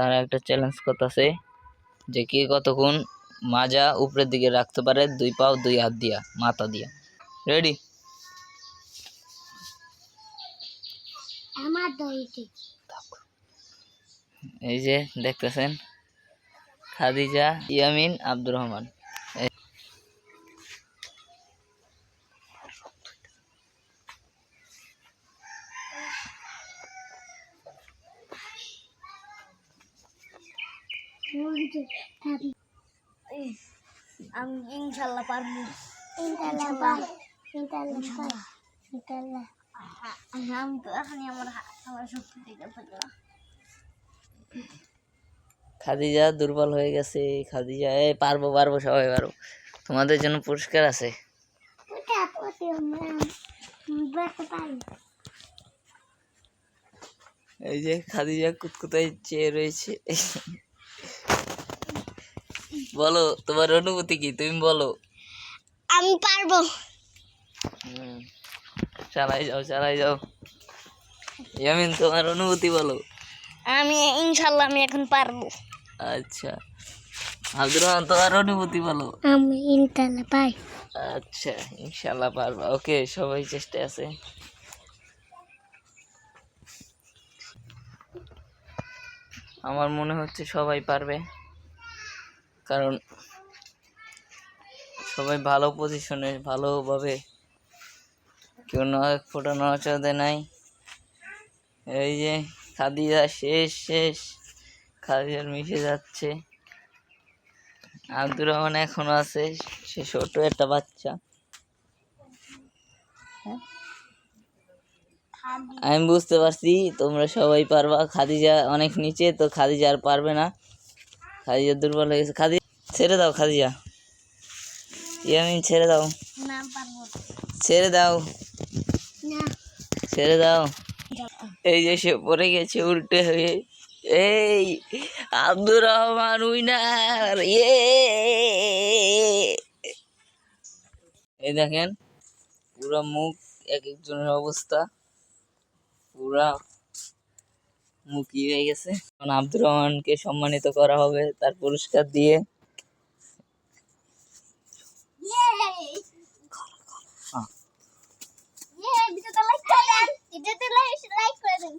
তারা একটা চ্যালেঞ্জ করতেছে যে কে কতক্ষণ মাজা উপরের দিকে রাখতে পারে দুই পাও দুই হাত দিয়া মাথা দিয়া। রেডি এই যে দেখতেছেন খাদিজা ইয়ামিন আব্দুর রহমান। আমি ইনশাল্লাহ পারব। ইনশাল্লাহ ইনশাল্লাহ ইনশাল্লাহ। আমি তো এখনই আমার আমার শক্তি খাদিজা দুর্বল হয়ে গেছে। খাদিজা এ পারব পারব সবাই পারব। তোমাদের জন্য পুরস্কার আছে। এই যে খাদিজা কুতকুতায় চেয়ে রয়েছে। বলো তোমার অনুভূতি কি? তুমি বলো। আমি পারব। চালাই যাও চালাই যাও। ইয়ামিন তোমার অনুভূতি বলো। আমি ইনশাল্লাহ আমি এখন পারব। আচ্ছা। আব্দুর রহমান তোমার অনুভূতি বলো। আমি ইনশাল্লাহ পাই। আচ্ছা ইনশাল্লাহ পারবা। ওকে সবাই চেষ্টা আছে। আমার মনে হচ্ছে সবাই পারবে। কারণ সবাই ভালো পজিশনে ভালোভাবে কেউ নয় ফোটা নড়াচড়া নাই। এই যে খাদিজা শেষ শেষ। খাদিজার মিশে যাচ্ছে। আব্দুর রহমান এখনও আছে, সে ছোট একটা বাচ্চা। আমি বুঝতে পারছি, তোমরা সবাই পারবা। খাদিজা অনেক নিচে, তো খাদিজা আর পারবে না। খাদিজা দুর্বল হয়ে গেছে। খাদি ছেড়ে দাও খাদিজা। ইয়ামিন ছেড়ে দাও। ছেড়ে দাও। ছেড়ে দাও। এই যে সে পড়ে গেছে উল্টে হয়ে। এই আব্দুর রহমান উইনার ইয়ে। এই দেখেন পুরা মুখ এক একজনের অবস্থা। পুরা মুখ হয়ে গেছে। এখন আব্দুর রহমানকে সম্মানিত করা হবে তার পুরস্কার দিয়ে। হ্যাঁ। ইয়ে ভিডিওটা লাইক করে দেন ভিডিওতে লাইক করে দেন